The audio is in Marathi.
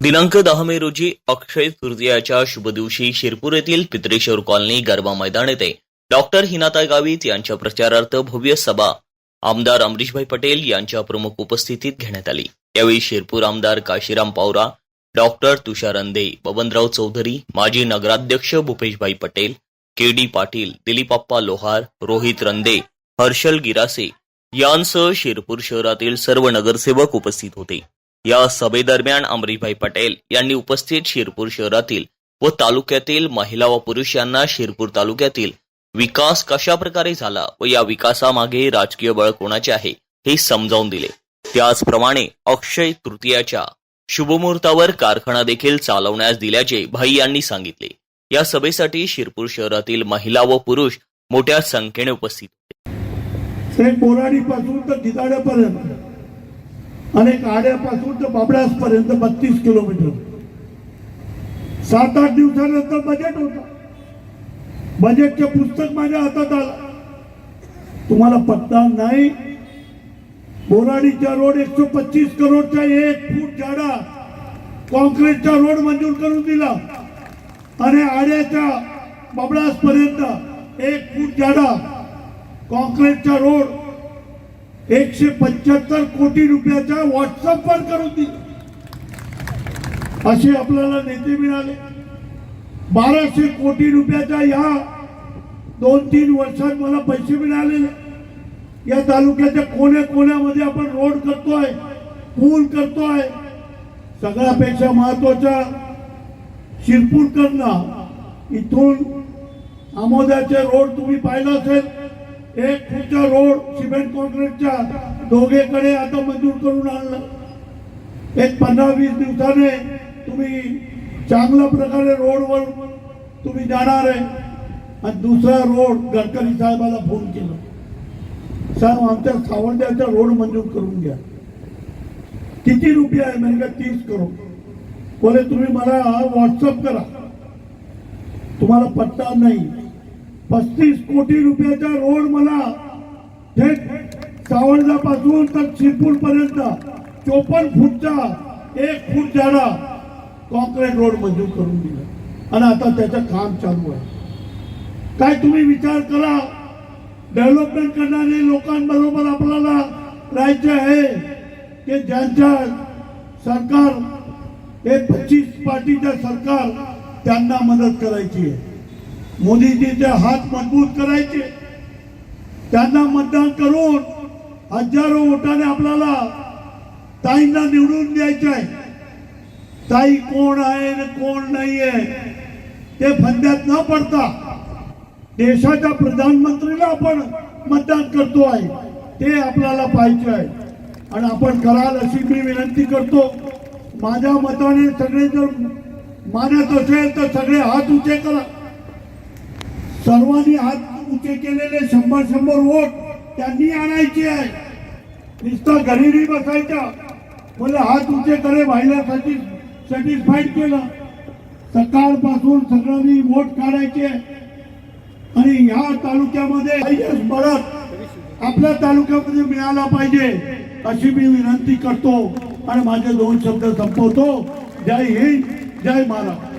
दिनांक दहा मे रोजी अक्षय तृतीयाच्या शुभ दिवशी शिरपूर येथील पित्रेश्वर कॉलनी गरबा मैदान येथे डॉक्टर हिनाताई गावित यांच्या प्रचारार्थ भव्य सभा आमदार अमरीशभाई पटेल यांच्या प्रमुख उपस्थितीत घेण्यात आली. यावेळी शिरपूर आमदार काशीराम पावरा डॉक्टर तुषार अंधे बबनराव चौधरी माजी नगराध्यक्ष भूपेशभाई पटेल के डी पाटील दिलीपप्पा लोहार रोहित रंदे हर्षल गिरासे यांसह शिरपूर शहरातील सर्व नगरसेवक उपस्थित होते. या सभेदरम्यान अमरीशभाई पटेल यांनी उपस्थित शिरपूर शहरातील व तालुक्यातील महिला व पुरुष यांना शिरपूर तालुक्यातील विकास कशा प्रकारे झाला व या विकासामागे राजकीय बळ कोणाचे आहे हे समजावून दिले. त्याचप्रमाणे अक्षय तृतीयाच्या शुभमुहूर्तावर कारखाना देखील चालवण्यास दिल्याचे भाई यांनी सांगितले. या सभेसाठी शिरपूर शहरातील महिला व पुरुष मोठ्या संख्येने उपस्थित होते ते बोराडीपासून तर गिदाड्यापर्यंत आणि काड्यापासून तर बाबड्यासपर्यंत बत्तीस किलोमीटर. सात आठ दिवसानंतर बजेट होता. बजेटचे पुस्तक माझ्या हातात आलं. तुम्हाला पत्ता नाही. बोराडीचा रोड एकशे पच्चीस करोडचा एक फूट जाडा कॉन्क्रीटचा रोड मंजूर करून दिला. आणि आड्याच्या बाबळासपर्यंत एक फूट जाडा कॉन्क्रीटचा रोड एकशे पंच्याहत्तर कोटी रुपयाचा व्हॉट्सअपवर करून दिला. असे आपल्याला नेते मिळाले. बाराशे कोटी रुपयाचा या दोन तीन वर्षात मला पैसे मिळालेले. या तालुक्याच्या कोण्या कोण्यामध्ये आपण रोड करतोय पूल करतोय सगळ्यापेक्षा महत्त्वाचा शिरपूरकडनं इथून आमोद्याचे रोड तुम्ही पाहिला असेल. एक फूटचा रोड सिमेंट कॉन्क्रीटच्या दोघेकडे आता मंजूर करून आणलं. एक पंधरा वीस दिवसाने तुम्ही चांगल्या प्रकारे रोडवर तुम्ही जाणार आहे. आणि दुसरा रोड गडकरी साहेबाला फोन केला. साहेब आमच्या सावंड्याचा रोड मंजूर करून घ्या. किती रुपये आहे म्हणजे तीस करो बोले तुम्ही मला व्हॉट्सअप करा. तुम्हाला पत्ता नाही. पस्तीस कोटी रुपयाचा रोड मला थेट सावळजापासून तर शिरपूर पर्यंत चोपन्न फूटचा एक फूट झाडा कॉन्क्रीट रोड मंजूर करून दिला. आणि आता त्याचं काम चालू आहे. काय तुम्ही विचार करा डेव्हलपमेंट करणारे लोकांबरोबर आपल्याला राहायचे आहे की ज्यांच्या सरकार हे पच्चीस पार्टीचं सरकार त्यांना मदत करायची आहे. मोदीजीचे हात मजबूत करायचे. त्यांना मतदान करून हजारो वोटाने आपल्याला ताईंना निवडून द्यायचे आहे. ताई कोण आहे कोण नाही आहे ते फंद्यात न पडता देशाच्या प्रधानमंत्रीला आपण मतदान करतो आहे. ते आपल्याला पाहिजे आहे. आणि आपण कराल अशी मी विनंती करतो. माझ्या मताने सगळे जर मानत असेल तर सगळे हात उचे करा. सर्वांनी हात उचे केलेले शंभर शंभर वोट त्यांनी आणायचे आहे नुसतं घरी बसायचं. मला हात उचे करे व्हायलासाठी सॅटिस्फाईड केलं. सकाळपासून सगळ्यांनी वोट काढायचे. आणि ह्या तालुक्यामध्ये परत आपल्या तालुक्यामध्ये मिळाला पाहिजे अशी मी विनंती करतो. आणि माझे दोन शब्द संपवतो. जय हिंद जय महाराष्ट्र.